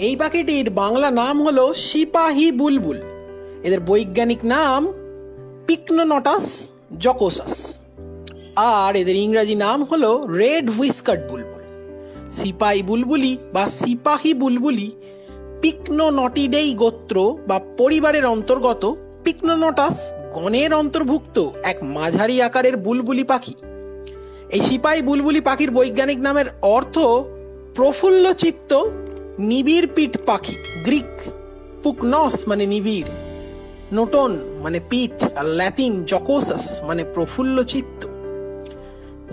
এই পাখিটির বাংলা নাম হলো সিপাহি বুলবুল। এদের বৈজ্ঞানিক নাম পিকনোনটাস জকোসাস। আর এদের ইংরাজি নাম হলো রেড হুইস্কার্ড বুলবুল। সিপাই বুলবুলি বা সিপাহি বুলবুলি পিকনোনটিডেই গোত্র বা পরিবারের অন্তর্গত পিকনোনটাস গণের অন্তর্ভুক্ত এক মাঝারি আকারের বুলবুলি পাখি। এই সিপাই বুলবুলি পাখির বৈজ্ঞানিক নামের অর্থ প্রফুল্ল চিত্ত নিবিড় পিঠ পাখি, গ্রিক, পুকনস মানে নিবিড়, নোটন মানে পিঠ, আর ল্যাতিন জকোসাস মানে প্রফুল্ল চিত্ত।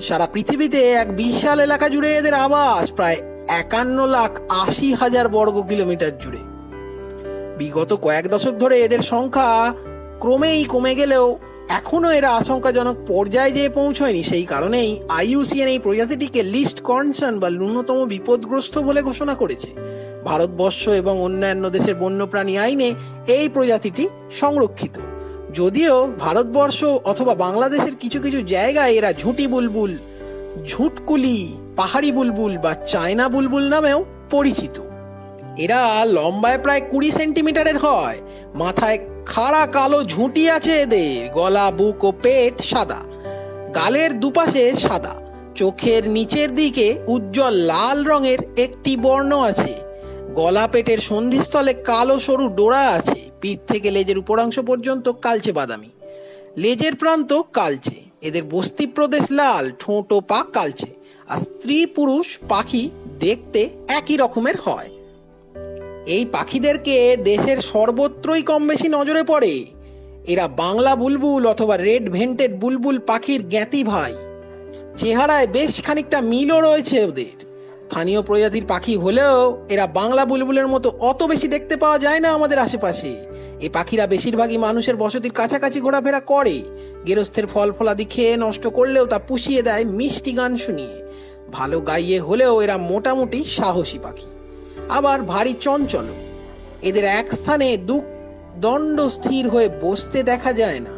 সারা পৃথিবীতে এক বিশাল এলাকা জুড়ে এদের আবাস প্রায় একান্ন লাখ আশি হাজার বর্গ কিলোমিটার জুড়ে। বিগত কয়েক দশক ধরে এদের সংখ্যা ক্রমেই কমে গেলেও এখনও এরা আশঙ্কাজনক পর্যায়ে যেয়ে পৌঁছয়নি, সেই কারণেই আইইউসিএন এই প্রজাতিটিকে লিস্ট কনসার্ন বা ন্যূনতম বিপদগ্রস্ত বলে ঘোষণা করেছে। ভারতবর্ষ এবং অন্যান্য দেশের বন্যপ্রাণী আইনে এই প্রজাতিটি সংরক্ষিত। যদিও ভারতবর্ষ অথবা বাংলাদেশের কিছু কিছু জায়গায় এরা ঝুঁটি বুলবুল, ঝুটকুলি, পাহাড়ি বুলবুল বা চায়না বুলবুল নামেও পরিচিত। এরা লম্বায় প্রায় কুড়ি সেন্টিমিটারের হয়, মাথায় খাড়া কালো ঝুঁটি আছে এদের। গলা, বুক ও পেট সাদা। গালের দুপাশে সাদা। চোখের নিচের দিকে উজ্জ্বল লাল রঙের একটি বর্ণ আছে। গলা পেটের সন্ধিস্থলে কালো সরু ডোরা আছে। পিঠ থেকে লেজের উপরাংশ পর্যন্ত কালচে বাদামি। লেজের প্রান্ত কালচে। এদের বস্তি প্রদেশ লাল, ঠোঁট পা কালচে। আর স্ত্রী পুরুষ পাখি দেখতে একই রকমের হয়। এই পাখিদেরকে দেশের সর্বত্রই কম বেশি নজরে পড়ে। এরা বাংলা বুলবুল অথবা রেড ভেন্টেড বুলবুল পাখির জ্ঞাতি ভাই। চেহারায় বেশ খানিকটা মিলও রয়েছে ওদের। স্থানীয় প্রজাতির পাখি হলেও এরা বাংলা বুলবুলের মতো অত বেশি দেখতে পাওয়া যায় না আমাদের আশেপাশে। এ পাখিরা বেশিরভাগই মানুষের বসতির কাছাকাছি ঘোরাফেরা করে। গেরস্থের ফল ফলাদি খেয়ে নষ্ট করলেও তা পুষিয়ে দেয় মিষ্টি গান শুনিয়ে। ভালো গাইয়ে হলেও এরা মোটামুটি সাহসী পাখি। আবার ভারী চঞ্চল। এদের এক স্থানে দু দণ্ড স্থির হয়ে বসতে দেখা যায় না।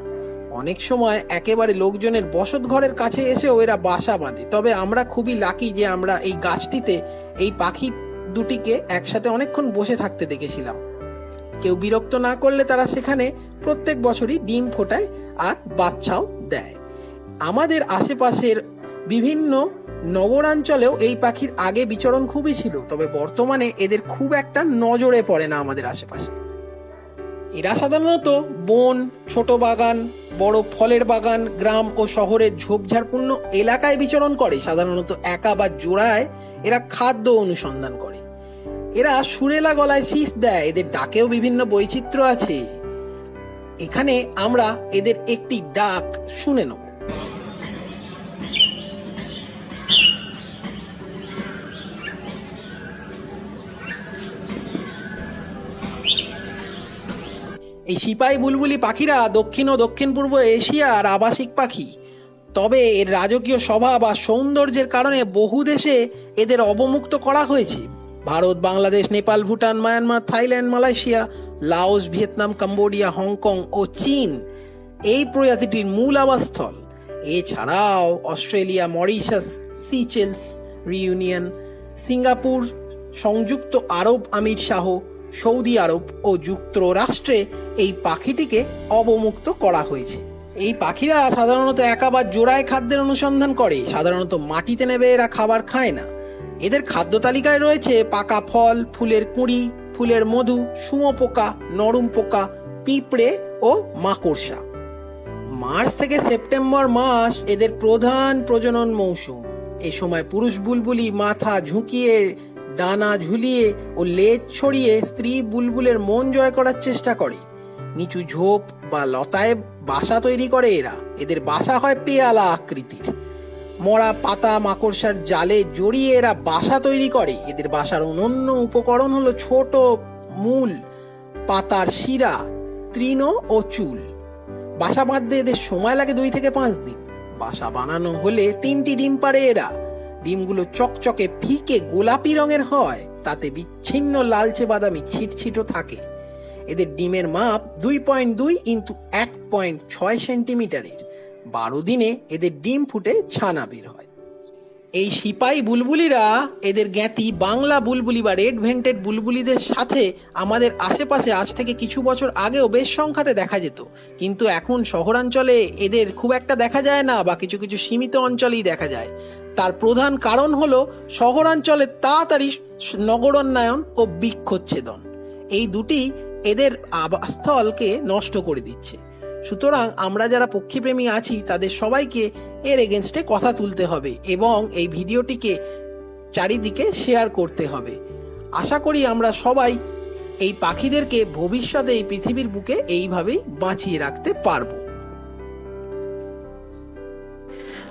অনেক সময় একেবারে লোকজনের বসত ঘরের কাছে এসেও এরা বাসা বাঁধে। তবে আমরা খুবই লাকি যে আমরা এই গাছটিতে এই পাখি দুটিকে একসাথে অনেকক্ষণ বসে থাকতে দেখেছিলাম। কেউ বিরক্ত না করলে তারা সেখানে প্রত্যেক বছরই ডিম ফোটায় আর বাচ্চাও দেয়। আমাদের আশেপাশের বিভিন্ন নগরাঞ্চলেও এই পাখির আগে বিচরণ খুবই ছিল, তবে বর্তমানে এদের খুব একটা নজরে পড়ে না আমাদের আশেপাশে। এরা সাধারণত বন, ছোট বাগান, বড় ফলের বাগান, গ্রাম ও শহরের ঝোপঝাড়পূর্ণ এলাকায় বিচরণ করে। সাধারণত একা বা জোড়ায় এরা খাদ্য অনুসন্ধান করে। এরা সুরেলা গলায় শীষ দেয়, এদের ডাকেও বিভিন্ন বৈচিত্র্য আছে। এখানে আমরা এদের একটি ডাক শুনে নেব। এই সিপাই বুলবুলি পাখিরা দক্ষিণ ও দক্ষিণ পূর্ব এশিয়ার আবাসিক পাখি। তবে এর রাজকীয় স্বভাব আর সৌন্দর্যের কারণে বহু দেশে এদের অবমুক্ত করা হয়েছে। Bharat, Bangladesh, Nepal, Bhutan, Myanmar, Thailand, Malaysia, Laos, Vietnam, Cambodia, Hong Kong ও চীন এই প্রজাতিটির মূল আবাসস্থল। এছাড়াও Australia, Mauritius Seychelles Reunion, Singapore, সংযুক্ত আরব আমির শাহ, সৌদি আরব ও যুক্তরাষ্ট্রে এই পাখিটিকে অবমুক্ত করা হয়েছে। এই পাখিরা সাধারণত একা বা জোড়ায় খাদ্যের অনুসন্ধান করে, সাধারণত মাটিতে নেবে এরা খাবার খায় না। এদের খাদ্য তালিকায় রয়েছে পাকা ফল, ফুলের কুঁড়ি, ফুলের মধু শুঁয়োপোকা নরম পোকা, পিঁপড়ে ও মাকড়সা। মার্চ থেকে সেপ্টেম্বর মাস এদের প্রধান প্রজনন মৌসুম। এই সময় পুরুষ বুলবুলি মাথা ঝুঁকিয়ে, ডানা ঝুলিয়ে ও লেজ ছড়িয়ে স্ত্রী বুলবুলের মন জয় করার চেষ্টা করে। নিচু ঝোপ বা লতায় বাসা তৈরি করে এরা। এদের বাসা হয় পেয়ালা আকৃতির। মরা পাতা মাকড়সার জালে জড়িয়ে এরা বাসা তৈরি করে। এদের বাসার অনন্য উপকরণ হলো ছোট মূল, পাতার শিরা, তৃণ ও চুল। বাসা বাঁধতে এদের সময় লাগে দুই থেকে পাঁচ দিন। বাসা বানানো হলে তিনটি ডিম পারে এরা। ডিমগুলো চকচকে ফিকে গোলাপি রঙের হয়। তাতে বিচ্ছিন্ন লালচে বাদামি ছিটছিটো থাকে। এদের ডিমের মাপ দুই পয়েন্ট দুই ইন্টু এক পয়েন্ট ছয় সেন্টিমিটারের। বারো দিনে এদের ডিম ফুটে ছানা বের হয়। এই সিপাই বুলবুলিরা এদের জ্ঞাতি বাংলা বুলবুলি বা রেড ভেন্টেড বুলবুলিদের সাথে আমাদের আশেপাশে আজ থেকে কিছু বছর আগেও বেশ সংখ্যাতে দেখা যেত। কিন্তু এখন শহরাঞ্চলে এদের খুব একটা দেখা যায় না বা কিছু কিছু সীমিত অঞ্চলেই দেখা যায়। তার প্রধান কারণ হলো শহরাঞ্চলে তাড়াতাড়ি নগরোন্নয়ন ও বৃক্ষচ্ছেদন। এই দুটি এদের আবাসস্থলকে নষ্ট করে দিচ্ছে। সুতরাং আমরা যারা পক্ষীপ্রেমী আছি, তাদের সবাইকে এর এগেনস্টে কথা তুলতে হবে এবং এই ভিডিওটিকে চারিদিকে শেয়ার করতে হবে। আশা করি আমরা সবাই এই পাখিদেরকে ভবিষ্যতে এই পৃথিবীর বুকে এইভাবেই বাঁচিয়ে রাখতে পারব।